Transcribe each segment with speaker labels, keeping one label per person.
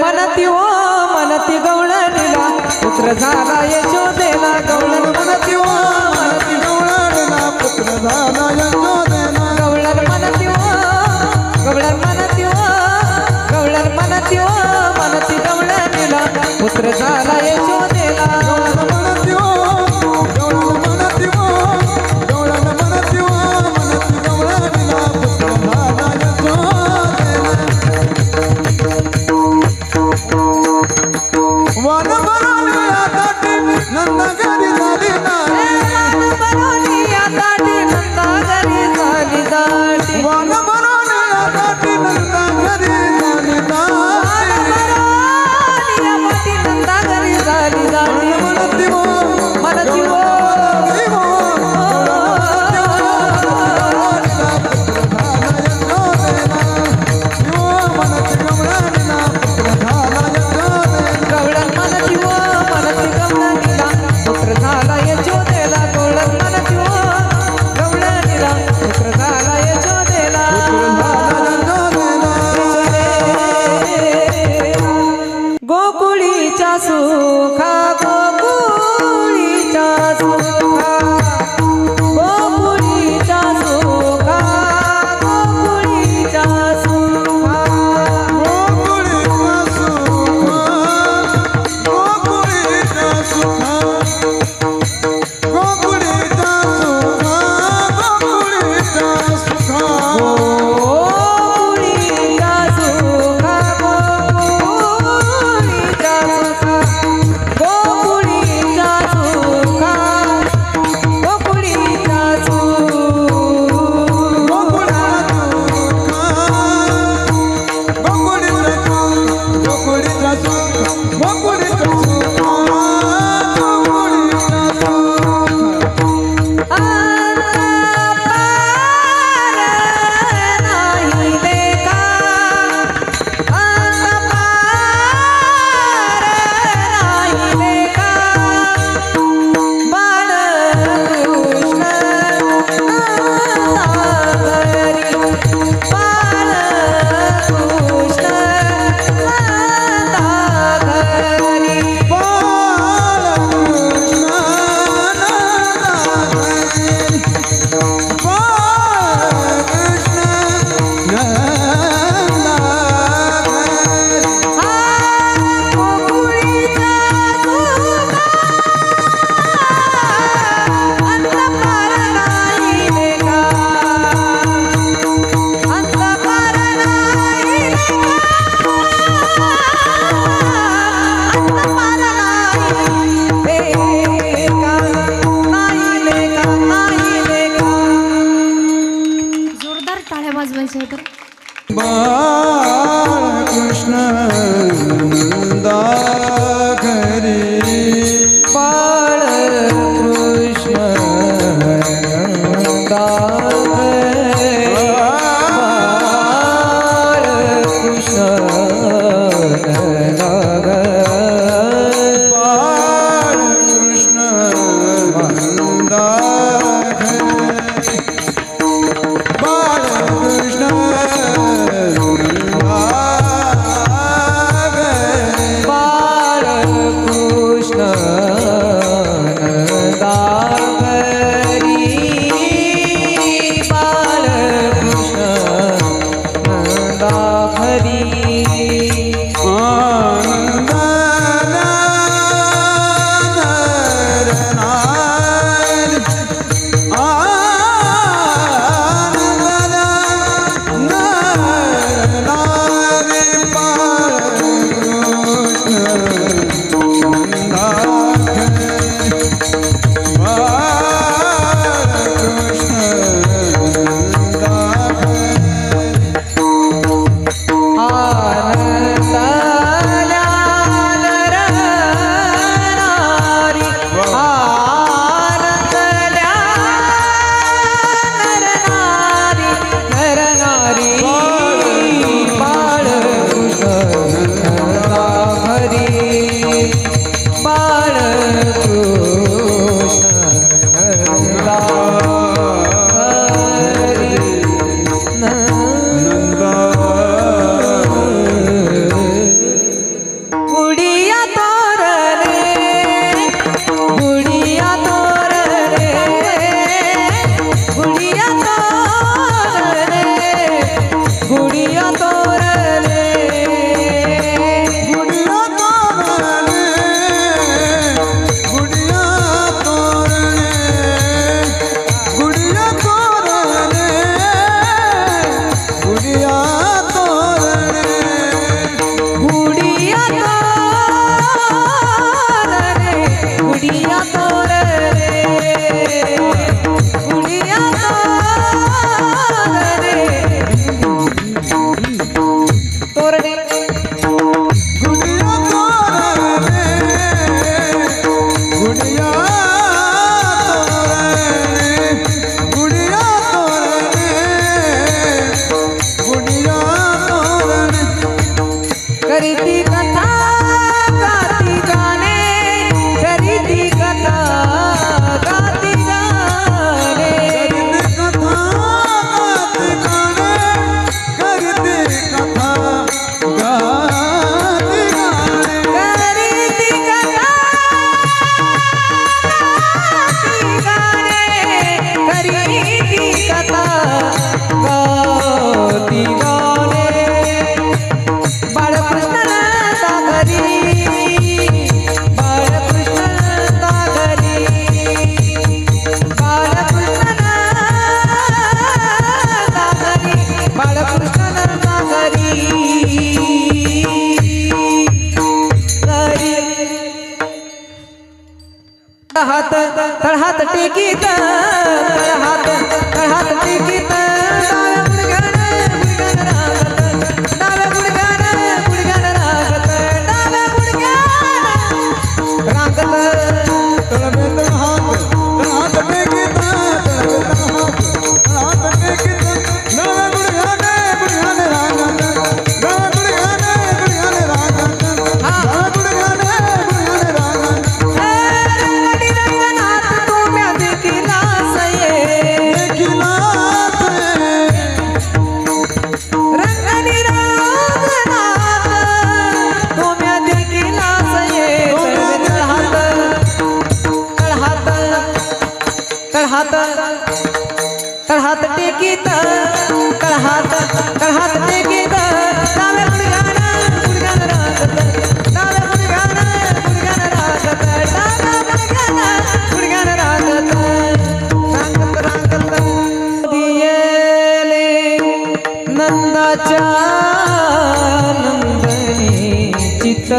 Speaker 1: म्हणती हो म्हणती गवळणीला. पुत्र झाला यशोदेला गवळण
Speaker 2: म्हणती हो म्हणती गवळणीला. पुत्र झाला यशोदेला
Speaker 1: गवळण म्हणती हो गवळण म्हणती हो गवळण म्हणती हो म्हणती गवळणीला. पुत्र झाला म्हणायचं आहे तर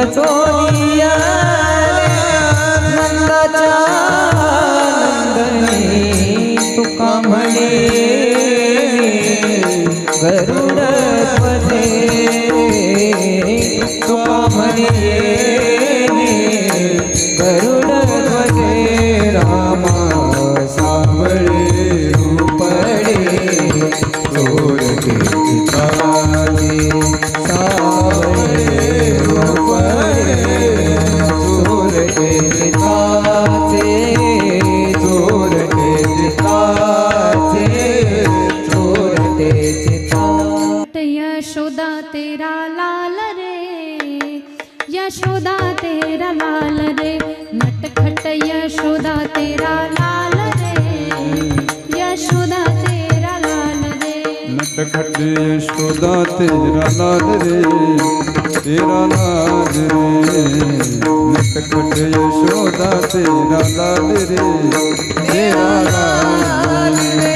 Speaker 1: चोलिया गरुड पदे तुका म्हणे गरुड रामा सावळे रूपडे
Speaker 3: यशोदा तेरा लाल रे यशोदा तेरा लाल रे नटखट यशोदा तेरा लाल रे यशोदा तेरा लाल रे।
Speaker 2: नटखट यशोदा तेरा लाल रे तेरा लाल रे। नटखट यशोदा तेरा लाल रे तेरा लाल
Speaker 3: रे।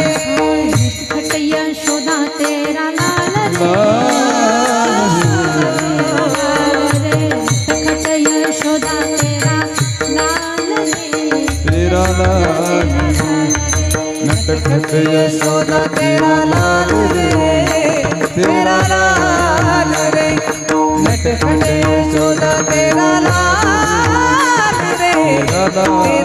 Speaker 3: कटक यशोदा तेरा लाल रे
Speaker 2: तेरा लाल
Speaker 1: रे नटखट यशोदा तेरा लाल रे.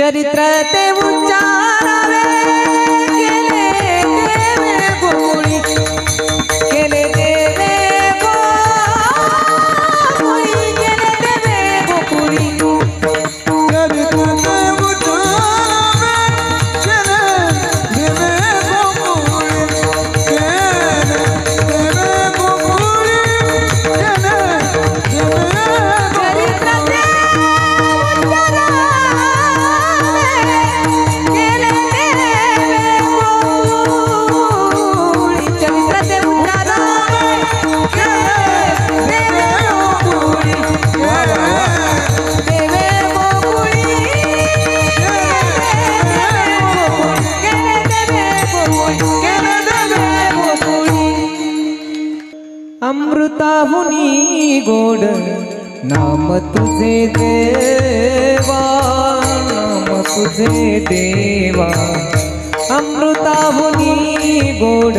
Speaker 1: चरित्र ते उच्चारावे. गोड नाम तुझे देवा नाम तुझे देवा.
Speaker 2: अमृताहुनी गोड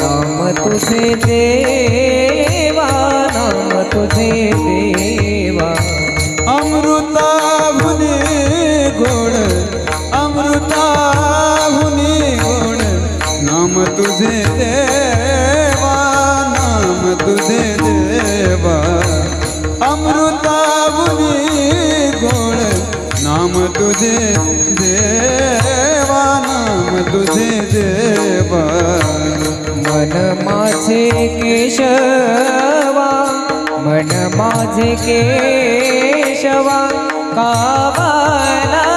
Speaker 2: नाम तुझे देवा नाम तुझे देवा. नाम तुझे देवा नाम तुझे देवा
Speaker 1: मन माझे केशवा मन माझे केशवा
Speaker 3: कावाला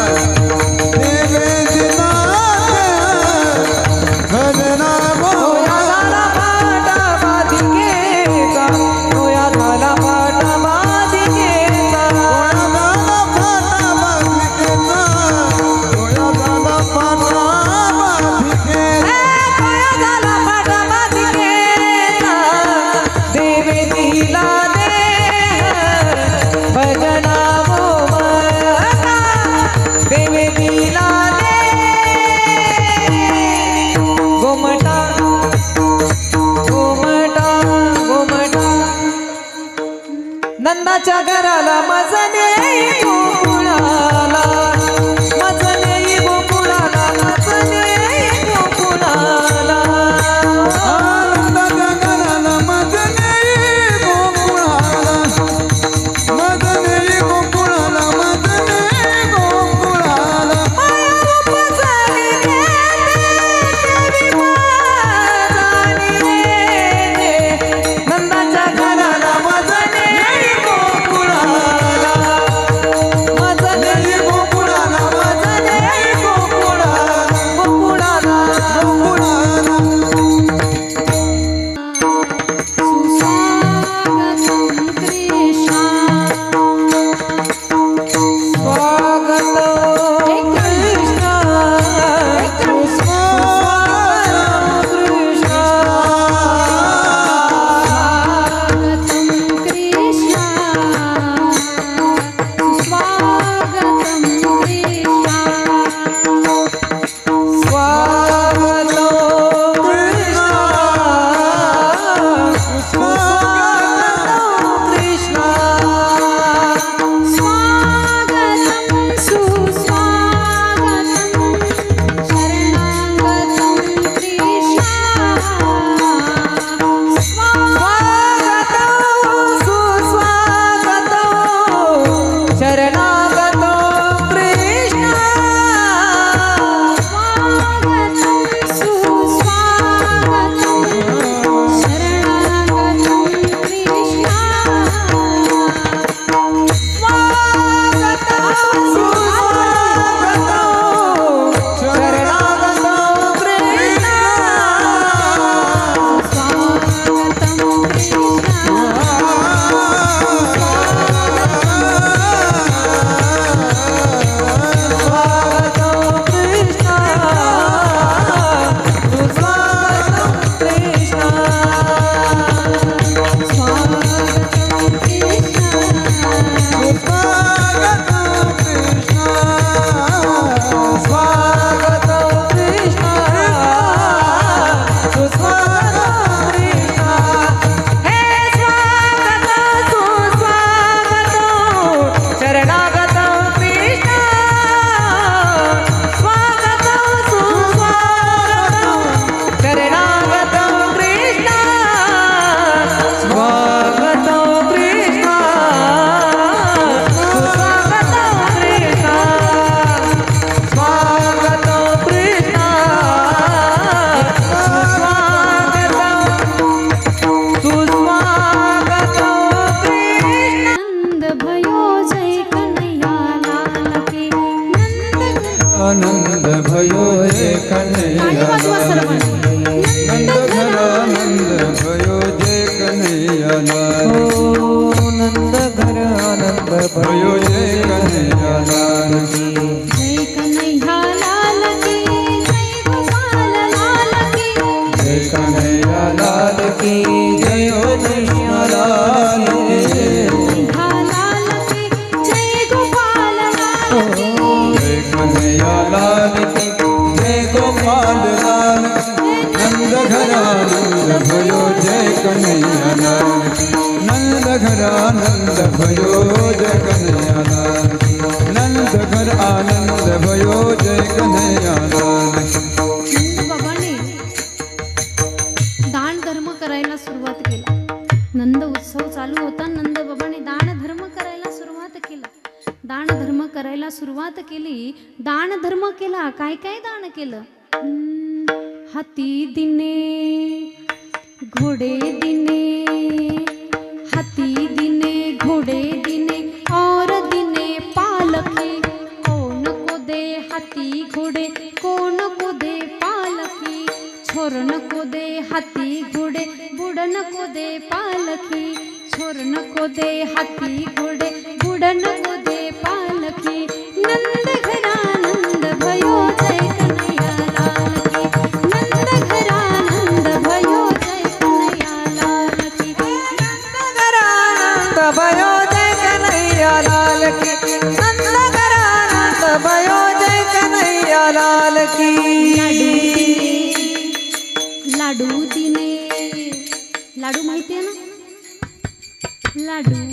Speaker 3: Thank. тебе. धर्म करायला सुरुवात केली दान धर्म केला काय काय दान केलं? हाती दिने घोडे दिने हाती दिने घोडे दिने और दिने पालकी कोण को दे हाती घोडे कोण को दे पालकी छोरण को दे हाती घोडे बुडन को दे पालकी छोरण को दे हाती घोडे बुडन को लाडू दिने लाडू माहिती आहे ना लाडू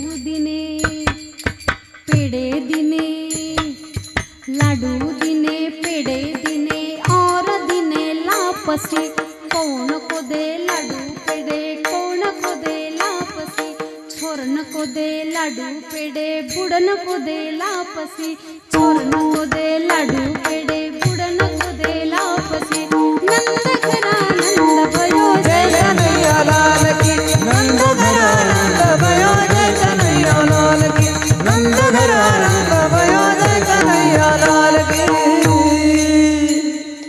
Speaker 3: लाडू पेडे बुडन को दे लापसी चोर नको दे लाडू